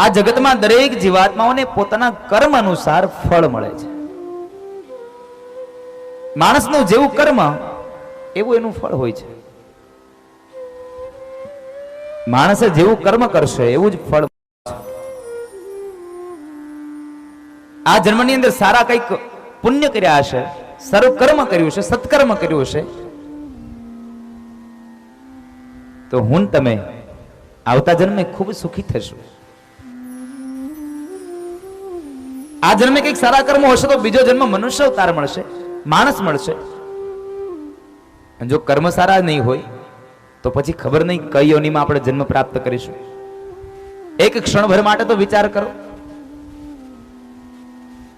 આ જગતમાં દરેક જીવાત્માઓને પોતાના કર્મ અનુસાર ફળ મળે છે. માણસનું જેવું કર્મ, એવું એનું ફળ હોય છે. માણસે જેવું કર્મ કરશે, એવું જ ફળ. આ જન્મની અંદર સારા કંઈક પુણ્ય કર્યા હશે, સારું કર્મ કર્યું છે સત્કર્મ કર્યું હશે, તો હું તમે આવતા જન્મે ખૂબ સુખી થશું. આ જન્મે કંઈક સારા કર્મો હશે તો બીજો જન્મ મનુષ્ય અવતાર મળશે, માણસ મળશે. જો કર્મ સારા નહીં હોય, તો પછી ખબર નહીં કઈ યોનિમાં આપણે જન્મ પ્રાપ્ત કરીશું. એક ક્ષણભર માટે તો વિચાર કરો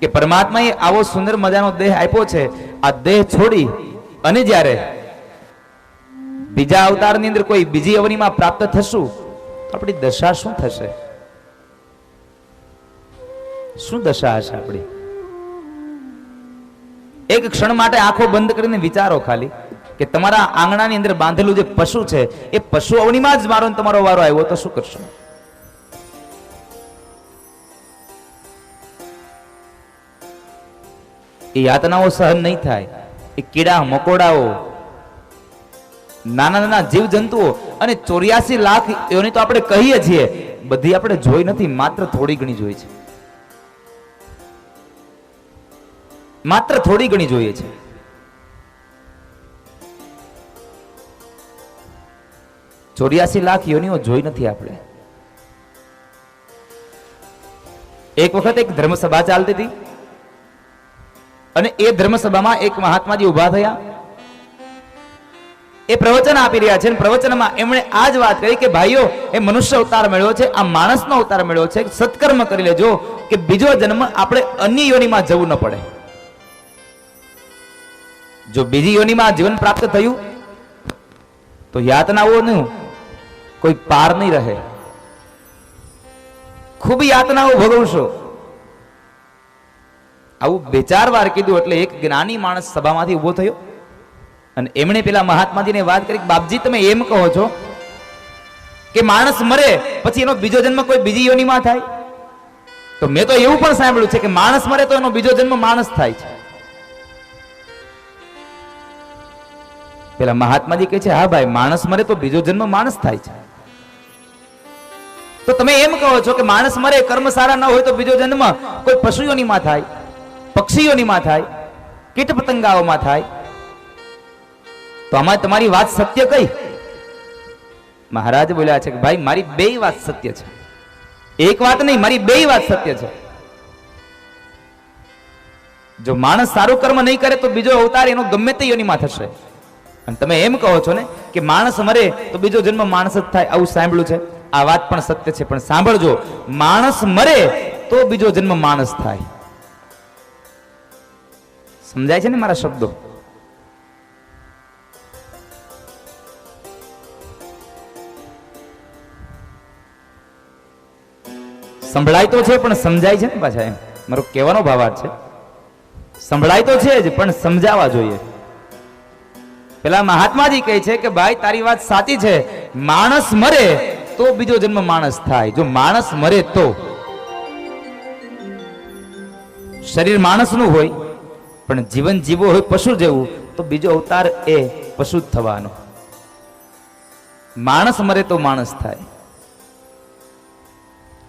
કે પરમાત્માએ આવો સુંદર મજાનો દેહ આપ્યો છે, આ દેહ છોડી અને જ્યારે બીજા અવતારની અંદર કોઈ બીજી અવનીમાં પ્રાપ્ત થશું, તો આપણી દશા શું થશે? શું દશા હશે આપણી? એક ક્ષણ માટે આંખો બંધ કરીને વિચારો ખાલી, કે તમારા આંગણાની અંદર બાંધેલું જે પશુ છે, એ પશુ અવનીમાં જ મારો તમારો વારો આવ્યો, તો શું કરશો? એ યાતનાઓ સહન નહીં થાય, એ કીડા, મકોડાઓ, નાના નાના જીવ જંતુઓ અને ચોર્યાસી લાખ, એની તો આપણે કહીએ છીએ, બધી આપણે જોઈ નથી, માત્ર થોડી ઘણી જોઈ છે. માત્ર થોડી ઘણી જોઈએ છે. ચોર્યાસી લાખ યોનિઓ જોઈ નથી આપણે. એક વખત એક ધર્મસભા ચાલતી હતી. અને એ ધર્મસભામાં એક મહાત્માજી ઊભા થયા. એ પ્રવચન આપી રહ્યા છે પ્રવચનમાં એમણે આ જ વાત કરી કે, ભાઈઓ, એ મનુષ્ય અવતાર મેળવ્યો છે, આ માણસનો અવતાર મેળવ્યો છે. સત્કર્મ કરી લેજો કે બીજો જન્મ આપણે અન્ય યોનિમાં જવું ન પડે. જો બીજી યોનિમાં જીવન પ્રાપ્ત થયું, તો યાતનાઓનું કોઈ પાર નહીં રહે. ખૂબ યાતનાઓ ભોગવશો. આવું બે ચાર વાર કીધું એટલે એક જ્ઞાની માણસ સભામાંથી ઊભો થયો. અને એમણે પેલા મહાત્માજીને વાત કરી, બાપજી, તમે એમ કહો છો કે માણસ મરે પછી એનો બીજો જન્મ કોઈ બીજી યોનિમાં થાય? તો મેં તો એવું પણ સાંભળ્યું છે કે માણસ મરે તો એનો બીજો જન્મ માણસ થાય છે. પેલા મહાત્માજી કહે છે, હા ભાઈ, માણસ મરે તો બીજો જન્મ માણસ થાય છે. તો તમે એમ કહો છો કે માણસ મરે, કર્મ સારા ન હોય તો બીજો જન્મ કોઈ પશુઓનીમાં થાય, પક્ષીઓનીમાં થાય, કીટ પતંગાઓમાં થાય? તો આમાં તમારી વાત સત્ય કઈ? મહારાજ બોલ્યા છે કે, ભાઈ, મારી બે વાત સત્ય છે. એક વાત નહીં, મારી બે વાત સત્ય છે. જો માણસ સારું કર્મ નહીં કરે તો બીજો અવતાર એનો ગમે તે યોનિમાં થશે. અને તમે એમ કહો છો ને કે માણસ મરે તો બીજો જન્મ માણસ જ થાય આવું સાંભળ્યું છે? આ વાત પણ સત્ય છે, પણ સાંભળજો. માણસ મરે તો બીજો જન્મ માણસ થાય. સમજાય છે ને મારા શબ્દો? સંભળાય તો છે, પણ સમજાય છે ને પાછા એમ? મારો કહેવાનો ભાવાર્થ છે. સંભળાય તો છે જ, પણ સમજાવવા જોઈએ. પેલા મહાત્માજી કહે છે કે, ભાઈ, તારી વાત સાચી છે. માણસ મરે તો બીજો જન્મ માણસ થાય. જો માણસ મરે તો. શરીર માણસનું હોય, પણ જીવન જીવો હોય પશુ જેવું, તો બીજો અવતાર એ પશુ જ થવાનો. માણસ મરે તો માણસ થાય.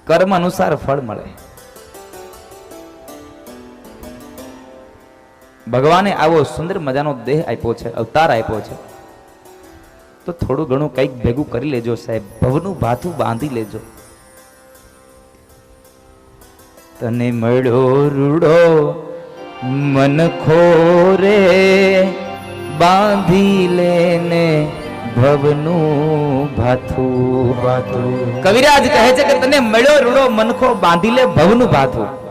કર્મ અનુસાર ફળ મળે. ભગવાને આવો સુંદર મજાનો દેહ આપ્યો છે અવતાર આપ્યો છે. તો થોડું ઘણું કંઈક ભેગું કરી લેજો સાહેબ ભવનું ભાથું બાંધી લેજો. તને મળ્યો રૂડો મન ખોરે બાંધી લેને ભવનું ભાથું. ભાથું. કવિરાજ કહે છે કે તને મળ્યો રૂડો મનખો બાંધી લે ભવનું ભાથું.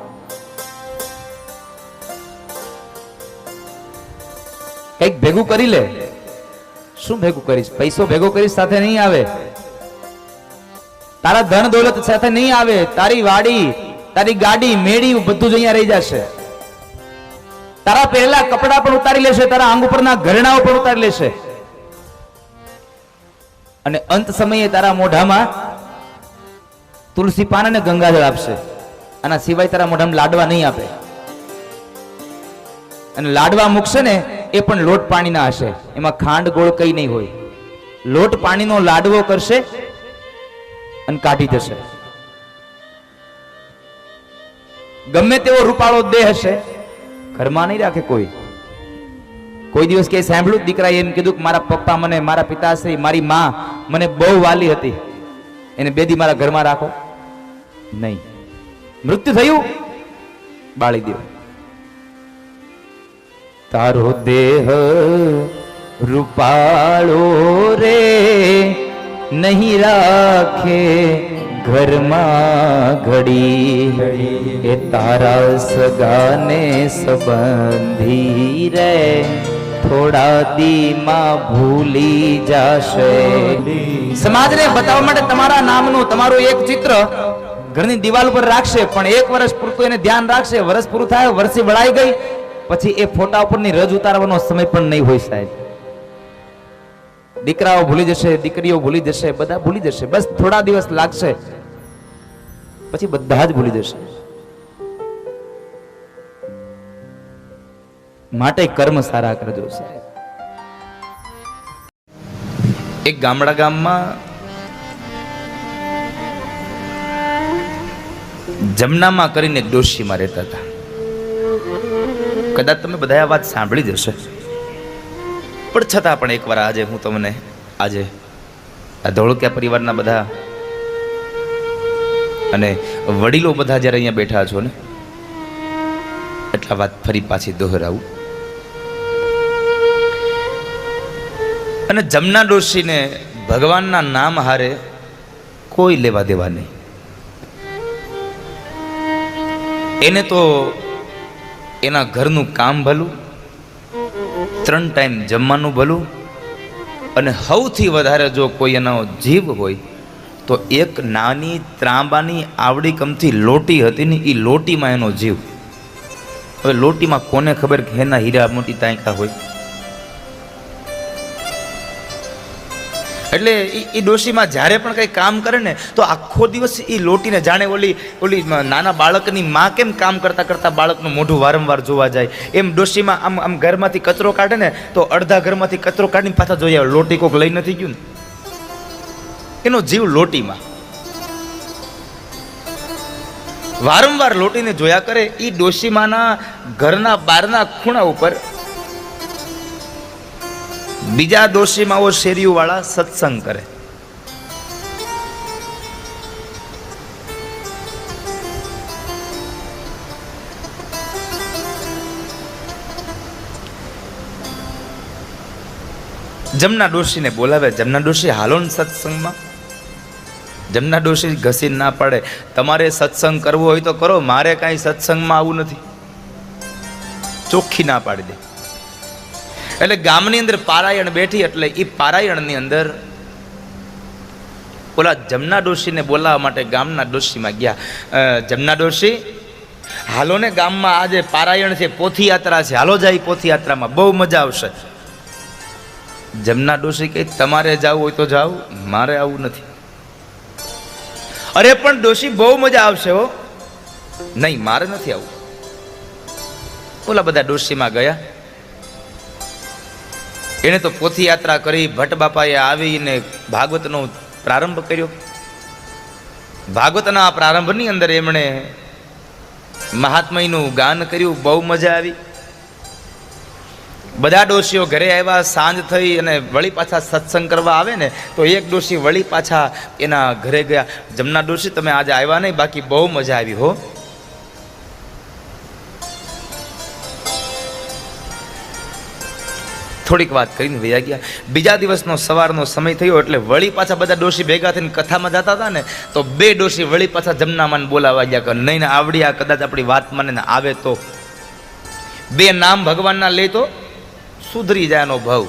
ભેગું કરી લે. શું ભેગું કરીશ? પૈસો ભેગો કરીશ સાથે નહીં આવે. તારા ધન દોલત સાથે નહીં આવે. તારી વાડી, તારી ગાડી, મેળી બધું જ અહીંયા રહી જશે. તારા પહેલા કપડા પણ ઉતારી લેશે, તારા આંગ ઉપરના ઘરેણાઓ પણ ઉતારી લેશે. અને અંત સમયે તારા મોઢામાં તુલસી પાન અને ગંગાજળ આપશે. આના સિવાય તારા મોઢામાં લાડવા નહીં આપે. અને લાડવા મૂકશે ને એ પણ લોટ પાણીના હશે. એમાં ખાંડ ગોળ કઈ નહીં હોય. લોટ પાણીનો લાડવો કરશે અને કાઢી જશે. ગમે તેવો રૂપાળો દેહ હશે, ઘરમાં નહીં રાખે કોઈ. કોઈ દિવસ કે સાંભળ્યું દીકરાએ એમ કીધું કે મારા પપ્પા મને, મારા પિતાશ્રી, મારી માં મને બહુ વાલી હતી. એને બેદી મારા ઘરમાં રાખો. નહીં. મૃત્યુ થયું. બાળી દો. તારો દેહ રૂપાળો રે નહીં રાખે ઘરમાં ઘડી. એ તારા સગાને સંબંધી રે. થોડા દીમાં ભૂલી જાશે. સમાજને બતાવવા માટે તમારા નામનું તમારું એક ચિત્ર ઘરની દિવાલ ઉપર રાખશે, પણ એક વર્ષ પૂરતું એને ધ્યાન રાખશે. વર્ષ પૂરું થાય વર્ષી વળાઈ ગઈ પછી એ ફોટા ઉપરની રજ ઉતારવાનો સમય પણ નહીં હોય સાહેબ. દીકરાઓ ભૂલી જશે, દીકરીઓ ભૂલી જશે, બધા ભૂલી જશે. બસ થોડા દિવસ લાગશે. પછી બધા જ ભૂલી જશે. માટે કર્મ સારા કરજો સાહેબ. એક ગામડા ગામમાં જમનામાં કરીને ડોશીમાં રહેતા હતા. કદાચ તમે બધા આ વાત સાંભળી હશે. પણ છતાં પણ એકવાર આજે હું તમને આજે આ ધોળકિયા પરિવારના બધા અને વડીલો બધા જ્યારે અહીંયા બેઠા છો ને, એટલા વાત ફરી પાછી દોહરાવું. અને જમના ડોશીને ભગવાનના નામ હારે કોઈ લેવા દેવા નહીં. એને તો એના ઘરનું કામ ભલું, ત્રણ ટાઈમ જમવાનું ભલું, અને સૌથી વધારે જો કોઈ એનો જીવ હોય, તો એક નાની ત્રાંબાની આવડી કમથી લોટી હતી ને એ લોટીમાં એનો જીવ. હવે લોટીમાં કોને ખબર કે એના હીરા મોટી તાંકા હોય? એટલે એ- ડોશીમાં જ્યારે પણ કંઈ કામ કરે ને, તો આખો દિવસ એ લોટીને જાણે ઓલી ઓલી નાના બાળકની માં કેમ કામ કરતાં કરતાં બાળકનું મોઢું વારંવાર જોવા જાય? એમ ડોશીમાં આમ આમ ઘરમાંથી કચરો કાઢે ને, તો અડધા ઘરમાંથી કચરો કાઢીને પાછા આવે લોટી કોક લઈ નથી ગયું ને. એનો જીવ લોટીમાં. વારંવાર લોટીને જોયા કરે એ ડોશીમાના ઘરના બારના ખૂણા ઉપર બીજા દોશીમાં શેરીઓ શેરીઓવાળા સત્સંગ કરે. જમના ડોશીને બોલાવે, જમના ડોશી હાલો ને સત્સંગમાં. જમના ડોશી ઘસીને ના પડે. તમારે સત્સંગ કરવો હોય તો કરો, મારે કાંઈ સત્સંગમાં આવું નથી. ચોખ્ખી ના પાડી દે. એટલે ગામની અંદર પારાયણ બેઠી એટલે એ પારાયણની અંદર ઓલા જમના ડોશીને બોલાવવા માટે ગામના ડોશીમાં ગયા. જમના ડોશી, હાલો ને ગામમાં આજે પારાયણ છે પોથી યાત્રા છે. હાલો જાય પોથી યાત્રામાં બહુ મજા આવશે. જમના ડોશી કહે, તમારે જવું હોય તો જાઓ. મારે આવું નથી. અરે, પણ ડોશી બહુ મજા આવશે હો. નહીં, મારે નથી આવું. ઓલા બધા ડોશીમાં ગયા. એણે તો પોથી યાત્રા કરી ભટ્ટ બાપાએ આવીને ભાગવતનો પ્રારંભ કર્યો. ભાગવતના પ્રારંભની અંદર એમણે મહાત્મયનું ગાન કર્યું, બહુ મજા આવી. બધા ડોશીઓ ઘરે આવ્યા, સાંજ થઈ અને વળી પાછા સત્સંગ કરવા આવે ને, તો એક ડોશી વળી પાછા એના ઘરે ગયા. જમના ડોશી, તમે આજે આવ્યા નહીં, બાકી બહુ મજા આવી હો. થોડીક વાત કરીને વૈયા ગયા. બીજા દિવસનો સવારનો સમય થયો એટલે વળી પાછા બધા ડોશી ભેગા થઈને કથામાં જતા હતા ને, તો બે ડોશી વળી પાછા જમનામાં બોલાવા ગયા કે નહીં ને આવડી આ કદાચ આપણી વાત મને આવે તો. બે નામ ભગવાનના લે તો સુધરી જાય એનો ભાવ.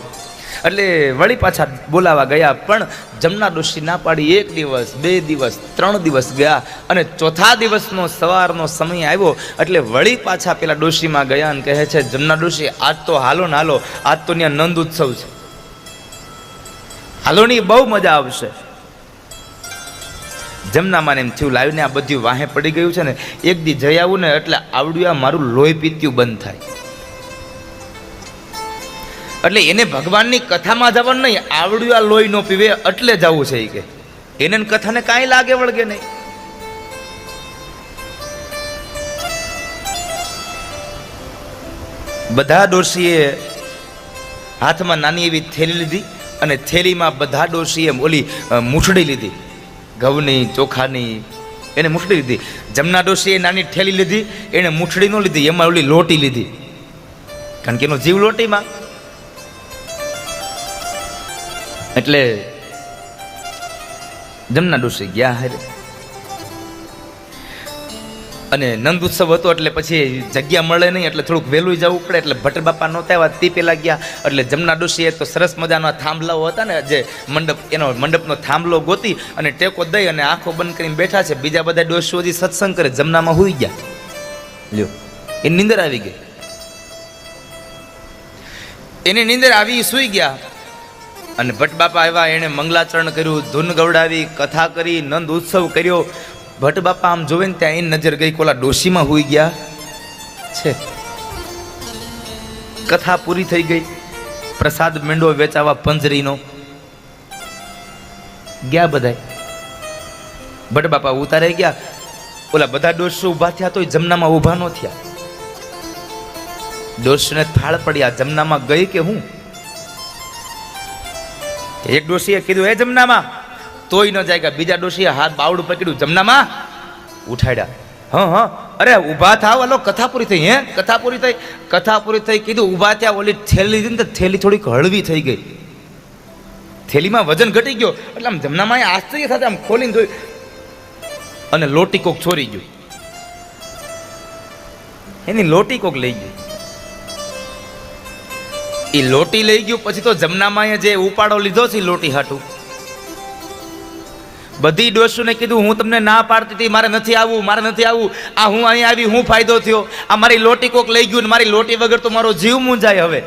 એટલે વળી પાછા બોલાવા ગયા, પણ જમના ડોશી ના પાડી એક દિવસ, બે દિવસ, ત્રણ દિવસ ગયા અને ચોથા દિવસનો સવારનો સમય આવ્યો. એટલે વળી પાછા પેલા ડોશીમાં ગયા અને કહે છે, જમના ડોશી, આજ તો હાલો ને હાલો, આજ તો ત્યાં નંદ ઉત્સવ છે. હાલોની બહુ મજા આવશે. જમનામાં એમ થયું, લાવીને આ બધું વાહે પડી ગયું છે ને, એક દી જઈ આવું ને એટલે આવડ્યું મારું લોહી પીત્યું બંધ થાય. એટલે એને ભગવાનની કથામાં જવાનું નહીં, આવડ્યું આ લોહી નો પીવે એટલે જવું છે કે. એને કથાને કાંઈ લાગે વળગે નહીં. બધા ડોશીએ હાથમાં નાની એવી થેલી લીધી અને થેલીમાં બધા ડોશીએ ઓલી મૂછડી લીધી. ઘઉંની, ચોખાની, એને મૂછડી લીધી. જમના ડોશીએ નાની થેલી લીધી, એને મૂછડી ન લીધી, એમાં ઓલી લોટી લીધી. કારણ કે એનો જીવ લોટીમાં. એટલે જમના ડોસી ગયા હારે. અને નંદ ઉત્સવ હતો એટલે પછી જગ્યા મળે નહીં, એટલે થોડુંક વહેલું જવું પડે, એટલે ભટ્ટ બાપા નહોતા આવ્યા, તે પેલા ગયા. એટલે જમના ડોશીએ તો સરસ મજાના થાંભલાઓ હતા ને, જે મંડપ, એનો મંડપનો થાંભલો ગોતી અને ટેકો દઈ અને આંખો બંધ કરીને બેઠા છે. બીજા બધા ડોશીઓ હજી સત્સંગ કરે, જમનામાં હુઈ ગયા. લ્યો એ નીંદર આવી ગઈ. એની નીંદર આવી, સૂઈ ગયા. અને ભટ્ટ બાપા આવ્યા, એણે મંગલાચરણ કર્યું, ધૂન ગવડાવી, કથા કરી, નંદ ઉત્સવ કર્યો. ભટ્ટ બાપા આમ જોવે ને ત્યાં એની નજર ગઈ કોલા ડોશીમાં હોઈ ગયા. છે. કથા પૂરી થઈ ગઈ. પ્રસાદ મેંડો વેચાવા પંજરીનો. ગયા બધા ભટ્ટ બાપા ઉતારે ગયા. ઓલા બધા ડોશી ઊભા થયા તોય જમનામાં ઊભા ન થયા. ડોશીને થાળ પડ્યા જમનામાં ગઈ કે હું? એક ડોશીએ કીધું, હે જમનામાં. તોય ન કે બીજા ડોશીએ હાથ બાવડું પકડ્યું જમનામાં. ઉઠાડ્યા. હા હા. અરે, ઊભા થાવ હલો કથા પૂરી થઈ, હે? કથા પૂરી થઈ, કથા પૂરી થઈ, કીધું, ઊભા ત્યાં ઓલી થેલી લીધી ને થેલી થોડીક હળવી થઈ ગઈ. થેલીમાં વજન ઘટી ગયો, એટલે આમ જમનામાં એ આશ્ચર્ય સાથે આમ ખોલીને જોયું. અને લોટી કોક છોરી ગયું. એની લોટી કોક લઈ ગઈ. એ લોટી લઈ ગયું, પછી તો જમનામાં જે ઉપાડો લીધો છે લોટી હાટું. બધી ડોસુને કીધું, હું તમને ના પાડતી હતી, મારે નથી આવવું, મારે નથી આવવું. આ હું અહીં આવી, હું ફાયદો થયો. આ મારી લોટી કોક લઈ ગયું મારી લોટી વગર તો મારો જીવ મૂંઝાય હવે.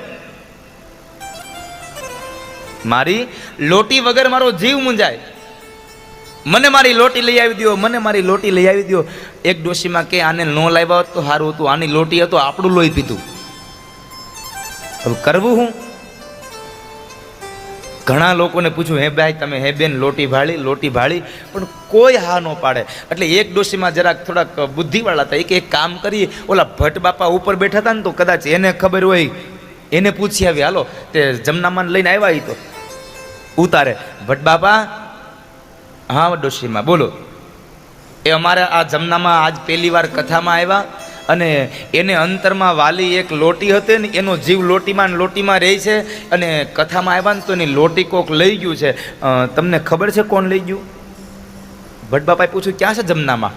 મારી લોટી વગર મારો જીવ મૂંઝાય. મને મારી લોટી લઈ આવી દો મને મારી લોટી લઈ આવી દો એક ડોશીમાં કે, આને ન લાવ્યા હોત તો સારું હતું, આની લોટી હતો, આપણું લોહી પીતું હવે કરવું હું? ઘણા લોકોને પૂછ્યું હે ભાઈ, તમે હે બેન, લોટી ભાળી લોટી ભાળી. પણ કોઈ હા ન પાડે. એટલે એક ડોશીમાં જરાક થોડાક બુદ્ધિવાળા હતા. એક એક કામ કરીએ. ઓલા ભટ્ટ બાપા ઉપર બેઠા હતા ને તો કદાચ એને ખબર હોય. એને પૂછી આવી, હાલો, તે જમનામાં લઈને આવ્યા એ તો. ઉતારે. ભટ્ટ બાપા, હા ડોશીમાં, બોલો. એ અમારે આ જમનામાં આજ પહેલી વાર કથામાં આવ્યા. અને એને અંતરમાં વાલી એક લોટી હતી ને, એનો જીવ લોટીમાં લોટીમાં રહે છે. અને કથામાં આવ્યા ને તો એની લોટી કોક લઈ ગયું છે. તમને ખબર છે કોણ લઈ ગયું? ભટબાપાએ પૂછ્યું, ક્યાં છે જમનામાં?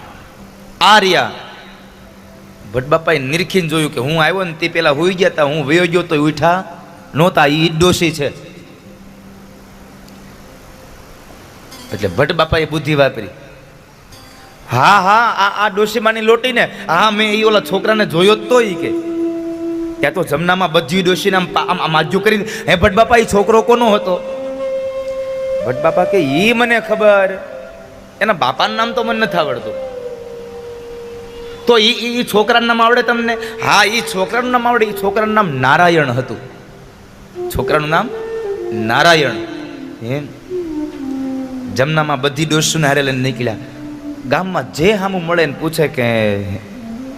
આ રહ્યા. ભટ્ટ બાપાએ નિરખીને જોયું કે, હું આવ્યો ને તે પેલા હોઈ ગયા હતા હું વયો ગયો તો ઉઠા નહોતા એ ડોશી છે. એટલે ભટ્ટ બાપાએ બુદ્ધિ વાપરી. હા હા, આ આ ડોશીમાની લોટીને. હા, મેં એ ઓલા છોકરાને જોયો જ તો ઈ કે. ત્યાં તો જમનામાં બધી ડોશીને આમ આમ આજુ કરીને હે ભટ બાપા એ છોકરો કોનો હતો? ભટ બાપા કે એ મને ખબર. એના બાપાનું નામ તો મને નથી આવડતું. તો એ એ છોકરાનું નામ આવડે તમને? હા એ છોકરાનું નામ આવડે. એ છોકરાનું નામ નારાયણ હતું. છોકરાનું નામ નારાયણ. એમ. જમનામાં બધી ડોશીને હારે લઈને નીકળ્યા. ગામમાં જે સામું મળે ને પૂછે કે,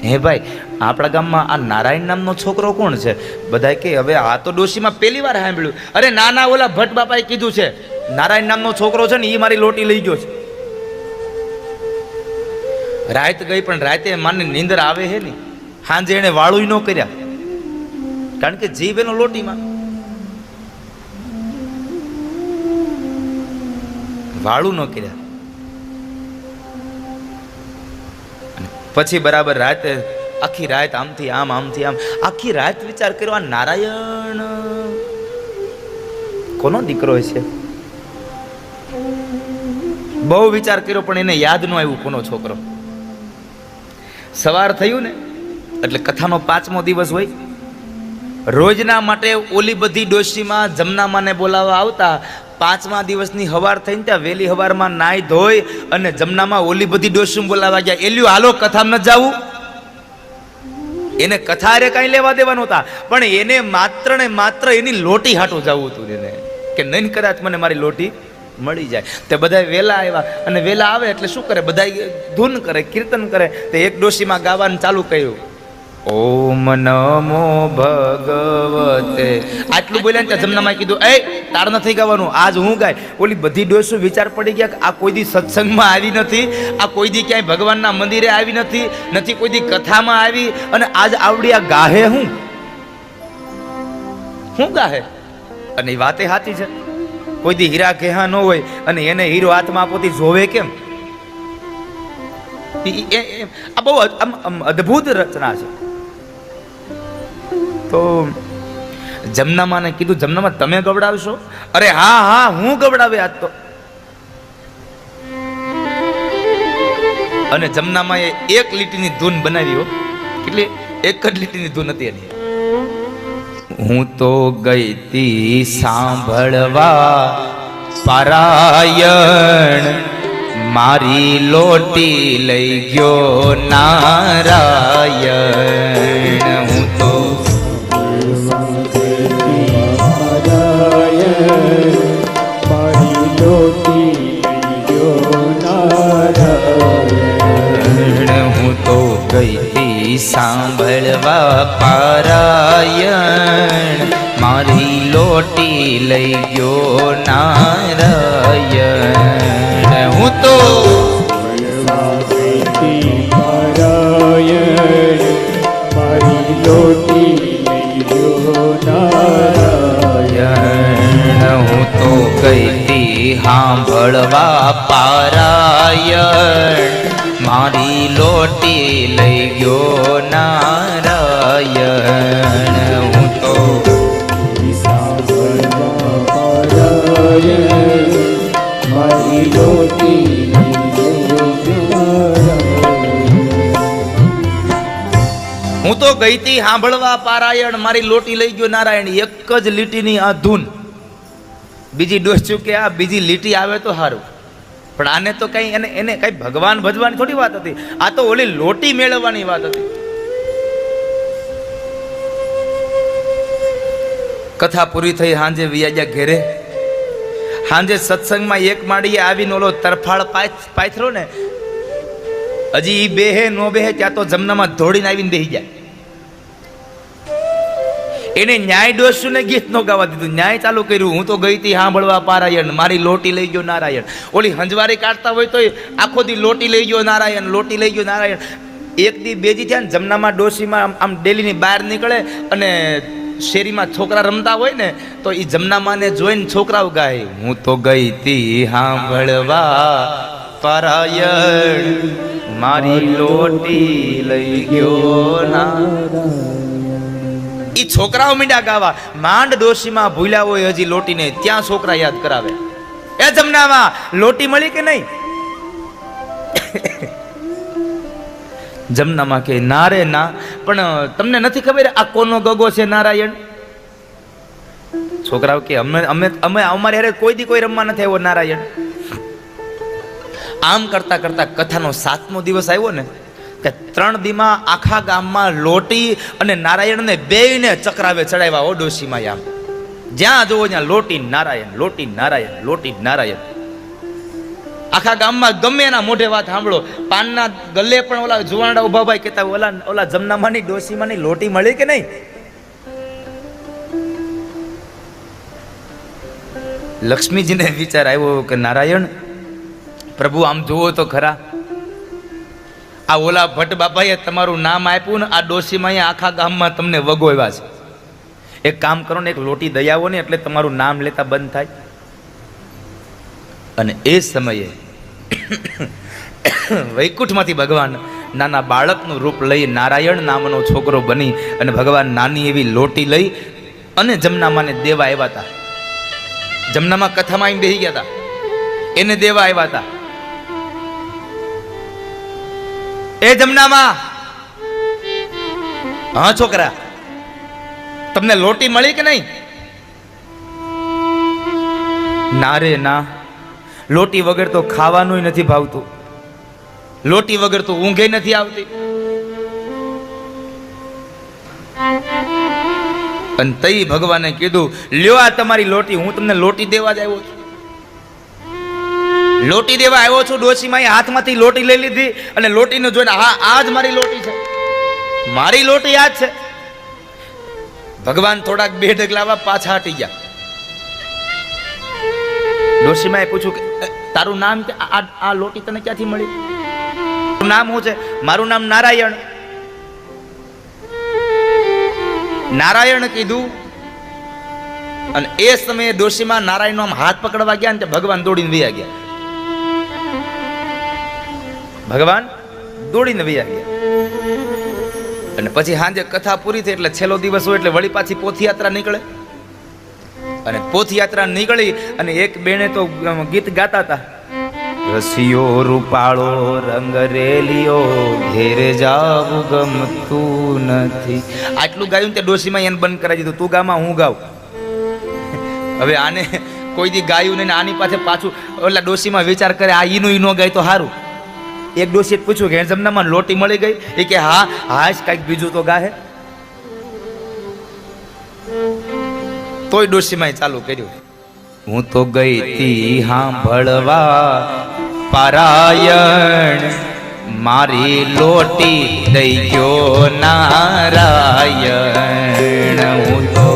હે ભાઈ, આપણા ગામમાં આ નારાયણ નામનો છોકરો કોણ છે? બધા કે, હવે આ તો ડોશીમાં પહેલી વાર સાંભળ્યું. અરે, ના ના, ઓલા ભટ્ટ બાપાએ કીધું છે, નારાયણ નામનો છોકરો છે ને એ મારી લોટી લઈ ગયો છે. રાત ગઈ પણ રાતે માને નીંદર આવે છે ને. સાંજે એને વાળું ન કર્યા. કારણ કે જીવ એનો લોટીમાં. વાળું ન કર્યા. પછી બરાબર રાતે, આખી રાત આમથી આમ આમથી આમ. આખી રાત વિચાર કર્યો, આ નારાયણ, કોનો દીકરો છે બહુ વિચાર કર્યો, પણ એને યાદ ન આવ્યું કોનો છોકરો. સવાર થયું ને, એટલે કથાનો પાંચમો દિવસ હોય. રોજના માટે ઓલી બધી ડોશીમાં જમનામાને બોલાવવા આવતા પાંચમા દિવસની હવાર થઈને ત્યાં વહેલી હવારમાં નાહી ધોઈ અને જમનામાં ઓલી બધી ડોસું બોલાવા ગયા. એલ્યું, હાલો કથા ન જાવું એને કથા રે કાંઈ લેવા દેવાનું હતા. પણ એને માત્ર ને માત્ર એની લોટી હાટું જવું હતું એને. કે નહીં કદાચ મને મારી લોટી મળી જાય. તે બધા વેલા આવ્યા અને વેલા આવે એટલે શું કરે? બધા ધૂન કરે, કીર્તન કરે. તે એક ડોશીમાં ગાવાનું ચાલુ કર્યું. ઓમ નમો ભગવતે. આટલું બોલ્યા ને જમનામાં કીધું, એ, તાર નથી ગાવાનું, આજ હું ગાય. ઓલી બધી ડોસો વિચાર પડી ગયા આ કોઈ દી સત્સંગમાં આવી નથી, આ કોઈ દી ક્યાંય ભગવાનના મંદિરે આવી નથી નથી કોઈ દી કથામાં આવી, અને આજ આવડી આ ગાહે હું? હું ગાહે? અને એ વાતે સાચી છે. કોઈ દી હીરા ઘેહા ન હોય, અને એને હીરો હાથમાં આપોથી જોવે કેમ? આ બહુ અદ્ભુત રચના છે. તો જમનામાને કીધું, જમનામાં તમે ગવડાવશો? અરે હા હા, હું ગવડાવે આજ તો. અને જમનામાં એ એક લીટીની ધૂન બનાવી હો. કેટલી? એક જ લીટીની ધૂન હતી એની. હું તો ગઈ તી સાંભળવા પારાયણ. મારી લોટી લઈ ગયો નારાયણ. સાંભળવા પારાયણ. મારી લોટી લઈ ગયો નારાયણ. હું તો હું તો ગઈ સાંભળવા પારાયણ. મારી લોટી લઈ ગયો હું તો ગઈ તી સાંભળવા પારાયણ, મારી લોટી લઈ ગયો નારાયણ, એક જ લીટીની આ ધૂન. બીજી ડોસ કે આ બીજી લીટી આવે તો સારું પણ આને તો કઈ એને એને કઈ ભગવાન ભજવાની થોડી વાત હતી. આ તો ઓલી લોટી મેળવવાની વાત હતી. કથા પૂરી થઈ સાંજે વિયાજા ઘેરે. સાંજે સત્સંગમાં એક માળીએ આવીને ઓલો તરફાળ પાથ, પાથરો ને, હજી ઈ બેહે નો બેહે ત્યાં તો જમનામાં ધોડીને આવીને બેહી જાય. એને ન્યાય ડોસુને ગીત નો ગાવા દીધું. ન્યાય ચાલુ કર્યું. હું તો ગઈ તી સાંભળવા પારાયણ. મારી લોટી લઈ ગયો નારાયણ. ઓલી હંજવારી કાઢતા હોય તોય આખો દી લોટી લઈ ગયો નારાયણ, લોટી લઈ ગયો નારાયણ. એક દી બેજી થયા ને જમનામાં ડોસીમાં આમ ડેલીની બહાર નીકળે અને શેરીમાં છોકરા રમતા હોય ને, તો એ જમનામાને જોઈને છોકરાઓ ગાય, હું તો ગઈ તી સાંભળવા પરાયણ, મારી લોટી લઈ ગયો ના એ છોકરાઓ મીંડા ગાવા, માંડ ડોશીમાં ભૂલ્યા હોય હજી લોટીને, ત્યાં છોકરા યાદ કરાવે. એ જમનામાં, લોટી મળી કે નહીં? જમનામાં કે ના ના. પણ તમને નથી ખબર આ કોનો ગગો છે નારાયણ? છોકરાઓ કે, અમે અમે અમે અમારે હારે કોઈ દી કોઈ રમવા નથી આવ્યો નારાયણ. આમ કરતા કરતા કથાનો સાતમો દિવસ આવ્યો ને, કે ત્રણ દીમાં આખા ગામમાં લોટી અને નારાયણને બેયને ચક્રાવે ચડાવ્યા ઓડોશીમાં આમ જ્યાં જોવો ત્યાં લોટી નારાયણ લોટી નારાયણ લોટી નારાયણ. આખા ગામમાં ગમે એના મોઢે વાત સાંભળો. પાનના ગલ્લે પણ ઓલા જુવાનડા ઊભા ભાઈ કહેતા ઓલા ઓલા જમનામાંની ડોશીમાંની લોટી મળી કે નહીં? લક્ષ્મીજીને વિચાર આવ્યો કે, નારાયણ, પ્રભુ આમ જુઓ તો ખરા. આ ઓલા ભટ્ટ બાપાએ તમારું નામ આપ્યું ને આ ડોસીમાં આખા ગામમાં તમને વગોવ્યા છે. એક કામ કરો ને, એક લોટી દઈ ને, એટલે તમારું નામ લેતા બંધ થાય. અને એ સમયે વૈકુંઠમાંથી ભગવાન નાના બાળકનું રૂપ લઈ નારાયણ નામનો છોકરો બની અને ભગવાન નાની એવી લોટી લઈ અને જમનામાને દેવા આવ્યા હતા. જમનામાં કથામાં આવીને બેસી ગયા હતા. એને દેવા આવ્યા હતા. એ જમનામાં! હા, છોકરા. તમને લોટી મળી કે નહીં? ના રે, ના. લોટી વગર તો ખાવાનું નથી ભાવતું. લોટી વગર તો ઊંઘે નથી આવતી. અને તઈ ભગવાને કીધું લ્યો આ તમારી લોટી હું તમને લોટી દેવા જ આવ્યો છું. લોટી દેવા આવ્યો છું ડોશીમાં હાથમાંથી લોટી લઈ લીધી અને લોટીને જોઈને હા આ જ મારી લોટી છે. મારી લોટી આ જ છે. ભગવાન થોડાક બે ઢગલાવા પાછા હટી ગયા. ડોશીમાએ પૂછ્યું કે "અ, તારું નામ આ લોટી તને ક્યાંથી મળી? નામ શું છે? મારું નામ નારાયણ. નારાયણ કીધું. અને એ સમયે ડોશીમાં નારાયણનો આમ હાથ પકડવા ગયા ને ભગવાન દોડીને વૈયા ગયા. ભગવાન દોડીને વૈયા ગયા. અને પછી સાંજે કથા પૂરી થઈ એટલે છેલ્લો દિવસ હોય એટલે વળી પાછી પોથયાત્રા નીકળે. અને પોથયાત્રા નીકળી અને એક બેને તો ગીત ગાતા હતા. રસિયો રૂપાળો રંગ રેલિયો ઘેરે જાવું ગમતું નથી. આટલું ગાયું તે ડોશીમાં એને બંધ કરાવી દીધું. તું ગામાં હું ગાઉં. હવે આને કોઈ દી ગાયું ને આની પાસે પાછું ઓલા ડોશીમાં વિચાર કરે આ ઈનું ઈનો નો ગાય તો સારું એક ડોશીએ પૂછ્યું કે જમનામાં લોટી મળી ગઈ? એ કે હા હાશ કાંઈક બીજું તો ગાહે તોય ડોશીમાં ચાલુ કર્યું. હું તો ગઈ તી હાંભળવા પારાયણ. મારી લોટી દઈ ગયો નારાયણ. હું તો